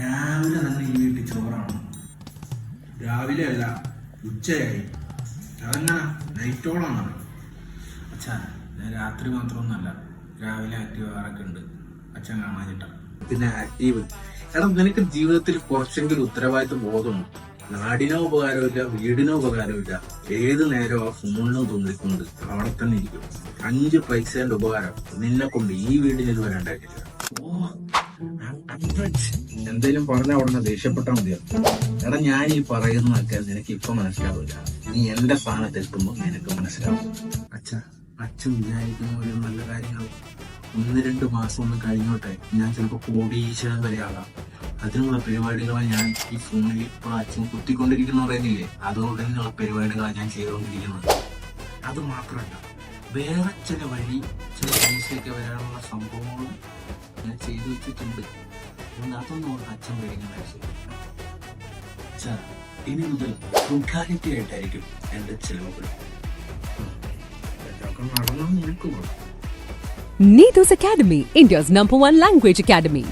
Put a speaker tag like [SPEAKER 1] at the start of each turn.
[SPEAKER 1] രാവിലെ തന്നെ ഈ വീട്ടിൽ ചോറാണ്. രാവിലെ അല്ല ഉച്ചയായി. അതെങ്ങനെ? നൈറ്റോളാണ് അച്ഛാ ഞാൻ രാത്രി മാത്രമൊന്നല്ല രാവിലെ ആക്റ്റീവ് ആറൊക്കെ ഉണ്ട്. അച്ഛൻ കാണാനിട്ട. പിന്നെ ആക്റ്റീവ് കാരണം നിനക്ക് ജീവിതത്തിൽ കുറച്ചെങ്കിലും ഉത്തരവാദിത്വ ബോധമുണ്ട്? നാടിനോ ഉപകാരമില്ല വീടിനോ ഉപകാരമില്ല. ഏത് നേരവും ആ ഫോണിനും തോന്നിക്കൊണ്ട് അവിടെ തന്നെ ഇരിക്കും. അഞ്ച് പൈസേന്റെ ഉപകാരം നിന്നെ കൊണ്ട് ഈ വീടിന് ഇതുവരെ ഉണ്ടാക്കിയില്ല ഓ എന്തേലും പറഞ്ഞ ഉടനെ ദേഷ്യപ്പെട്ടാൽ മതിയോ? എടാ ഞാൻ ഈ പറയുന്നതൊക്കെ നിനക്ക് ഇപ്പൊ മനസ്സിലാവില്ല. നീ എന്റെ സ്ഥാനത്ത് എത്തുമ്പോൾ നിനക്ക് മനസ്സിലാവും. അച്ഛ അച്ഛൻ വിചാരിക്കുന്ന ഒരു നല്ല കാര്യങ്ങൾ ഒന്ന് രണ്ട് മാസം ഒന്ന് കഴിഞ്ഞോട്ടെ ഞാൻ ചിലപ്പോ കോടീശ്വരൻ വരെ ആകാം. അതിനുള്ള പരിപാടികളാണ് ഞാൻ ഈ ഫോണിൽ ഇപ്പോൾ അച്ഛൻ കുത്തിക്കൊണ്ടിരിക്കുന്ന പറയുന്നില്ലേ? അതോടനെയുള്ള പരിപാടികളാണ് ഞാൻ ചെയ്തുകൊണ്ടിരിക്കുന്നത് അത് മാത്രമല്ല വേറെ ചില വഴി ചില പൈസയൊക്കെ വരാനുള്ള സംഭവങ്ങളും ഞാൻ ചെയ്തു വെച്ചിട്ടുണ്ട്. അതുകൊണ്ട് അതൊന്നും ഓർത്ത് അച്ഛൻ ആവശ്യമില്ല അച്ഛാ, ഇനി മുതൽ ഫ്രൂട്ടാലിറ്റി ആയിട്ടായിരിക്കും എന്റെ ചിലവുകൾ നടന്നു നിൽക്കുമോ
[SPEAKER 2] Nidus Academy, India's number one language academy.